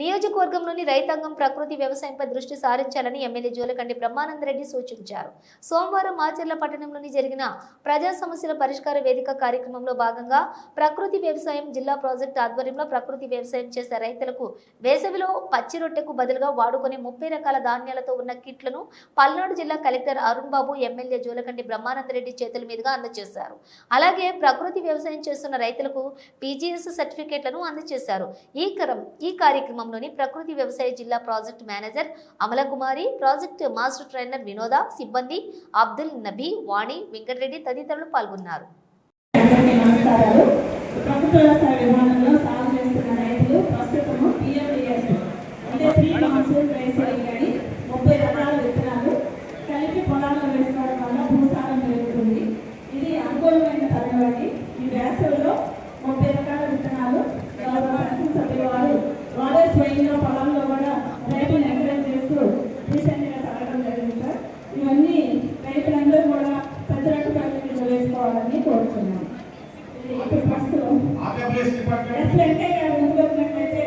నియోజకవర్గంలోని రైతాంగం ప్రకృతి వ్యవసాయంపై దృష్టి సారించాలని ఎమ్మెల్యే జోలకండి బ్రహ్మానందరెడ్డి సూచించారు. సోమవారం మాచర్ల పట్టణంలోని జరిగిన ప్రజా సమస్యల పరిష్కార వేదిక కార్యక్రమంలో భాగంగా ప్రకృతి వ్యవసాయం జిల్లా ప్రాజెక్టు ఆధ్వర్యంలో ప్రకృతి వ్యవసాయం చేసే రైతులకు వేసవిలో పచ్చి రొట్టెకు బదులుగా వాడుకునే ముప్పై రకాల ధాన్యాలతో ఉన్న కిట్లను పల్నాడు జిల్లా కలెక్టర్ అరుణ్ బాబు ఎమ్మెల్యే జోలకండి బ్రహ్మానందరెడ్డి చేతుల మీదుగా అందజేశారు. అలాగే ప్రకృతి వ్యవసాయం చేస్తున్న రైతులకు పీజీఎస్ సర్టిఫికేట్లను అందజేశారు. ఈ కరం ఈ కార్యక్రమంలోని ప్రకృతి వ్యవసాయ జిల్లా project manager Amalakumari project master trainer Vinoda సిబ్బంది అబ్దుల్ నబీ వాణి వెంకటరెడ్డి తదితరులు పాల్గొన్నారు. కలిపి పొలాల్లో వేసుకోవడం వల్ల భూసారం పెరుగుతుంది. ఇది అనుకూలమైన తరగతి ఈ వేసవిలో వారే స్వయంగా కూడా రైతులను ఎంకరేజ్ చేస్తూ రీసెంట్గా సాగడం జరిగింది సార్. ఇవన్నీ రైతులందరూ కూడా ప్రజలకు ప్రజలు వేసుకోవాలని కోరుతున్నాం. ఇప్పుడు ఎస్ వెంకయ్య గారు ముందుకు వచ్చినట్లయితే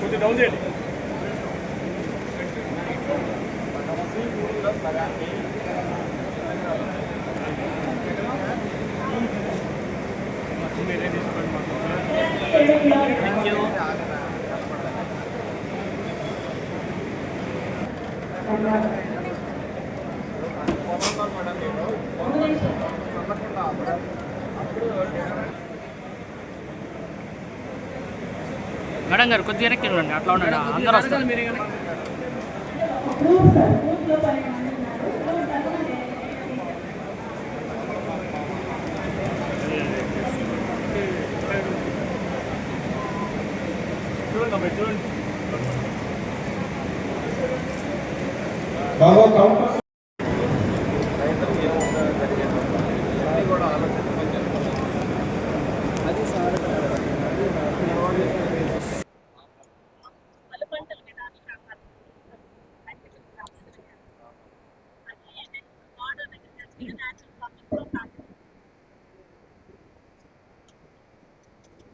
కొద్ది డౌన్ చేయండి. మేడం గారు కొద్దిగా వెనక్కి వెళ్ళండి అట్లా ఉండండి అందరూ వస్తారు బాబా కౌంటర్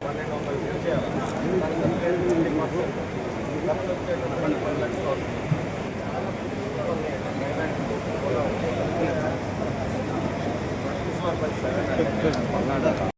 పన్నెండు వందల ఉన్నారు పల్నాడు